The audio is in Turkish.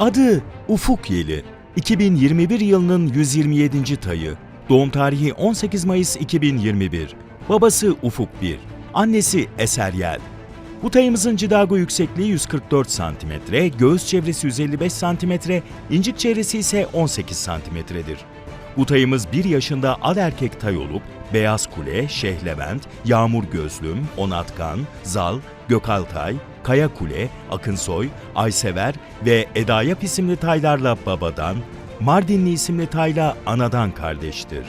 Adı Ufuk Yeli. 2021 yılının 127. tayı. Doğum tarihi 18 Mayıs 2021. Babası Ufuk 1. Annesi Eser Yel. Bu tayımızın cidago yüksekliği 144 cm, göğüs çevresi 155 cm, incik çevresi ise 18 cm'dir. Bu tayımız 1 yaşında ad erkek tay olup, Beyaz Kule, Şeyh Levent, Yağmur Gözlüm, Onatkan, Zal, Gökaltay, Kaya Kule, Akınsoy, Aysever ve Edayap isimli taylarla babadan, Mardinli isimli tayla anadan kardeştir.